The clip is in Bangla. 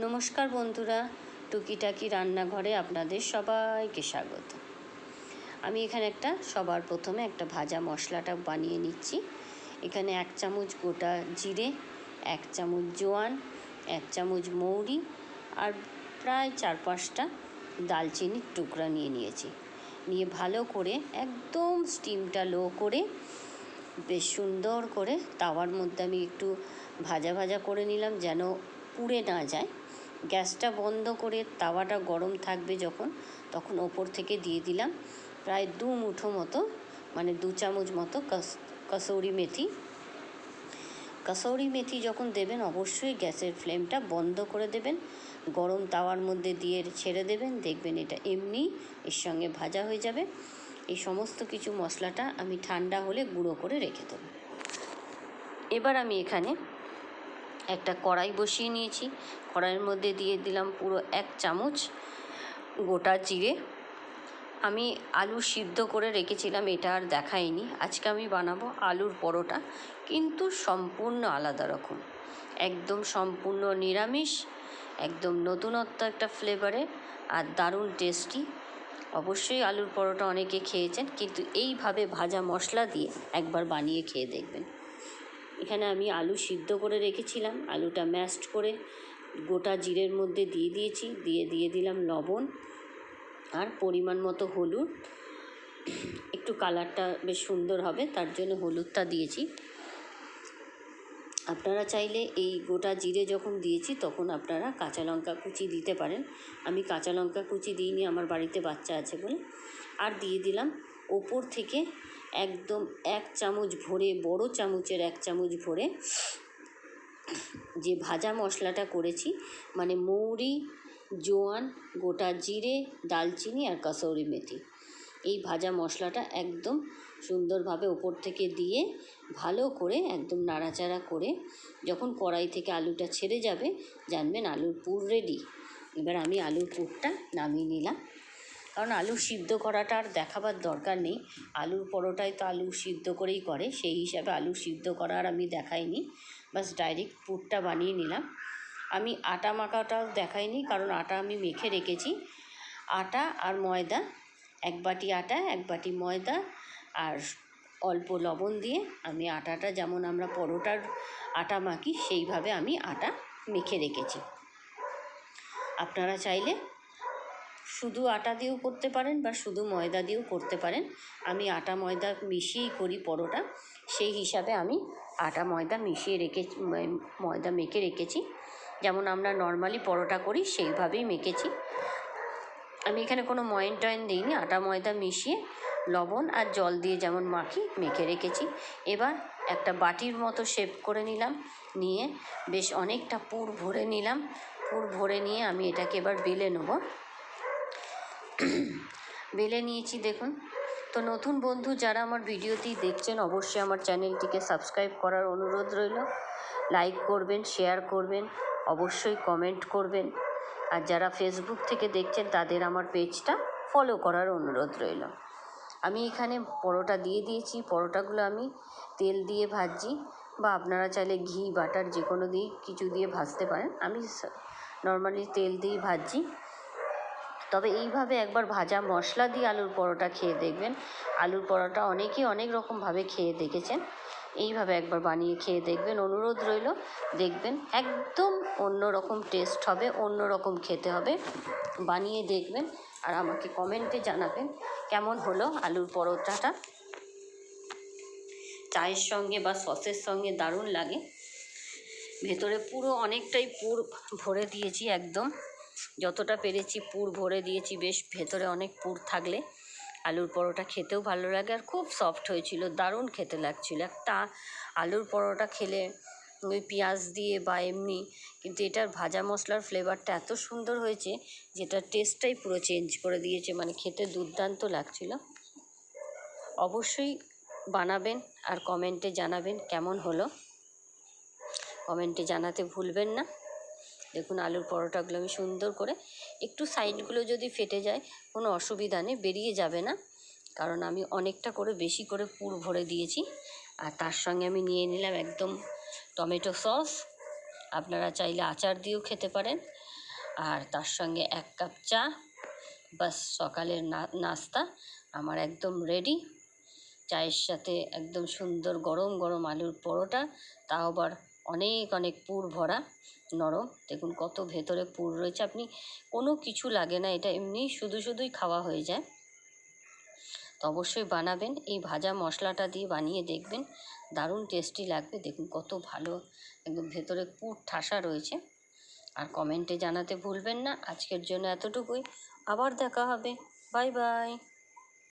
নমস্কার বন্ধুরা, টুকিটাকি রান্নাঘরে আপনাদের সবাইকে স্বাগত। আমি এখানে একটা, সবার প্রথমে একটা ভাজা মশলাটা বানিয়ে নিচ্ছি। এখানে এক চামচ গোটা জিরে, এক চামচ জোয়ান, এক চামচ মৌরি আর প্রায় চার পাঁচটা দালচিনির টুকরা নিয়ে নিয়েছি। নিয়ে ভালো করে একদম স্টিমটা লো করে, বেশ সুন্দর করে তাওয়ার মধ্যে আমি একটু ভাজা ভাজা করে নিলাম যেন পুড়ে না যায়। গ্যাসটা বন্ধ করে তাওয়াটা গরম থাকবে যখন, তখন ওপর থেকে দিয়ে দিলাম প্রায় দু মুঠো মতো মানে দু চামচ মতো কাস, কাসৌরি মেথি। কাসৌরি মেথি যখন দেবেন অবশ্যই গ্যাসের ফ্লেমটা বন্ধ করে দেবেন, গরম তাওয়ার মধ্যে দিয়ে ছেড়ে দেবেন, দেখবেন এটা এমনি এর সঙ্গে ভাজা হয়ে যাবে। এই সমস্ত কিছু মশলাটা আমি ঠান্ডা হলে গুঁড়ো করে রেখে দেবো। এবার আমি এখানে একটা কড়াই বসিয়ে নিয়েছি। কড়াইয়ের মধ্যে দিয়ে দিলাম পুরো এক চামচ গোটা জিরে। আমি আলু সিদ্ধ করে রেখেছিলাম, এটা আর দেখাইনি। আজকে আমি বানাবো আলুর পরোটা, কিন্তু সম্পূর্ণ আলাদা রকম। একদম সম্পূর্ণ নিরামিষ, একদম নতুনত্ব একটা ফ্লেভারে আর দারুণ টেস্টি অবশ্যই আলুর পরোটা অনেকে খেয়েছেন, কিন্তু এইভাবে ভাজা মশলা দিয়ে একবার বানিয়ে খেয়ে দেখবেন। এখানে আমি আলু সিদ্ধ করে রেখেছিলাম। আলুটা ম্যাশড করে গোটা জিরের মধ্যে দিয়ে দিয়েছি। দিয়ে দিয়ে দিলাম লবণ আর পরিমাণ মতো হলুদ। একটু কালারটা বেশ সুন্দর হবে, তার জন্য হলুদটা দিয়েছি। আপনারা চাইলে এই গোটা জিরে যখন দিয়েছি, তখন আপনারা কাঁচা লঙ্কা কুচি দিতে পারেন। আমি কাঁচা লঙ্কা কুচি দিইনি, আমার বাড়িতে বাচ্চা আছে বলে। আর দিয়ে দিলাম ওপর থেকে একদম এক চামচ ভরে, বড় চামচের এক চামচ ভরে যে ভাজা মশলাটা করেছি মানে মৌরি, জোয়ান, গোটা জিরে দালচিনি আর কাসৌরি মেথি। এই ভাজা মশলাটা একদম সুন্দরভাবে ওপর থেকে দিয়ে ভালো করে একদম নাড়াচাড়া করে যখন কড়াই থেকে আলুটা ছেড়ে যাবে, জানবেন আলুর পুর রেডি এবার আমি আলুর পুরটা নামিয়ে নিলাম। কারণ আলু সিদ্ধ করাটা আর দেখাবার দরকার নেই। আলুর পরোটায় তো আলু সিদ্ধ করেই করে, সেই হিসাবে আলু সিদ্ধ করা আর আমি দেখাইনি। বাস ডাইরেক্ট পুরটা বানিয়ে নিলাম। আমি আটা মাখাটাও দেখাইনি, কারণ আটা আমি মেখে রেখেছি। আটা আর ময়দা, এক বাটি আটা, এক বাটি ময়দা আর অল্প লবণ দিয়ে আমি আটাটা, যেমন আমরা পরোটার আটা মাখি, সেইভাবে আমি আটা মেখে রেখেছি। আপনারা চাইলে শুধু আটা দিয়েও করতে পারেন বা শুধু ময়দা দিয়েও করতে পারেন। আমি আটা ময়দা মিশিয়েই করি পরোটা। সেই হিসাবে আমি আটা ময়দা মিশিয়ে রেখে ময়দা মেখে রেখেছি। যেমন আমরা নর্মালি পরোটা করি, সেইভাবেই মেখেছি। আমি এখানে কোনো ময়েন টয়েন দিইনি। আটা ময়দা মিশিয়ে লবণ আর জল দিয়ে যেমন মাখি, মেখে রেখেছি। এবার একটা বাটির মতো শেপ করে নিলাম। নিয়ে বেশ অনেকটা পুর ভরে নিলাম। পুর ভরে নিয়ে আমি এটাকে এবার বেলে নেব। বেলে নিয়েছি, দেখুন। তো নতুন বন্ধু যারা আমার ভিডিওটি দেখছেন, অবশ্যই আমার চ্যানেলটিকে সাবস্ক্রাইব করার অনুরোধ রইল। লাইক করবেন, শেয়ার করবেন, অবশ্যই কমেন্ট করবেন। আর যারা ফেসবুক থেকে দেখছেন, তাদের আমার পেজটা ফলো করার অনুরোধ রইল। আমি এখানে পরোটা দিয়ে দিয়েছি। পরোটাগুলো আমি তেল দিয়ে ভাজছি বা আপনারা চাইলে ঘি, বাটার যে কোনো দিয়ে, কিছু দিয়ে ভাজতে পারেন। আমি নর্মালি তেল দিয়েই ভাজছি। তবে এইভাবে একবার ভাজা মশলা দিয়ে আলুর পরোটা খেয়ে দেখবেন। আলুর পরোটা অনেকেই অনেক রকমভাবে খেয়ে দেখেছেন। এইভাবে একবার বানিয়ে খেয়ে দেখবেন, অনুরোধ রইল, দেখবেন একদম অন্য রকম টেস্ট হবে অন্য রকম খেতে হবে। বানিয়ে দেখবেন আর আমাকে কমেন্টে জানাবেন কেমন হলো আলুর পরোটাটা। চায়ের সঙ্গে বা সসের সঙ্গে দারুণ লাগে। ভেতরে পুরো অনেকটাই পুর ভরে দিয়েছি একদম। যতটা পেরেছি পুর ভরে দিয়েছি, বেশ ভেতরে অনেক পুর থাকলে। আলুর পরোটা খেতেও ভালো লাগে আর খুব সফট হয়েছিল, দারুণ খেতে লাগছিল। একটা আলুর পরোটা খেলে ওই পেঁয়াজ দিয়ে বা এমনি, কিন্তু এটার ভাজা মশলার ফ্লেভারটা এত সুন্দর হয়েছে যেটা টেস্টটাই পুরো চেঞ্জ করে দিয়েছে মানে খেতে দুর্দান্ত লাগছিল। অবশ্যই বানাবেন আর কমেন্টে জানাবেন কেমন হলো। কমেন্টে জানাতে ভুলবেন না। দেখুন আলুর পরোটাগুলো আমি সুন্দর করে একটু সাইডগুলো যদি ফেটে যায়, কোনো অসুবিধা নেই, বেরিয়ে যাবে না। কারণ আমি অনেকটা করে বেশি করে পুর ভরে দিয়েছি। আর তার সঙ্গে আমি নিয়ে নিলাম একদম টমেটো সস। আপনারা চাইলে আচার দিয়েও খেতে পারেন। আর তার সঙ্গে এক কাপ চা। বাস, সকালের নাস্তা আমার একদম রেডি চায়ের সাথে একদম সুন্দর গরম গরম আলুর পরোটা। তাও আবার অনেক অনেক পুর ভরা, নরম। দেখুন কত ভেতরে পুর রয়েছে। আপনি কোনো কিছু লাগে না, এটা এমনি শুধু শুধুই খাওয়া হয়ে যায়। তো অবশ্যই বানাবেন। এই ভাজা মশলাটা দিয়ে বানিয়ে দেখবেন। দারুণ টেস্টি লাগবে। দেখুন কত ভালো একদম ভেতরে পুর ঠাসা রয়েছে। আর কমেন্টে জানাতে ভুলবেন না। আজকের জন্য এতটুকুই। আবার দেখা হবে। Bye bye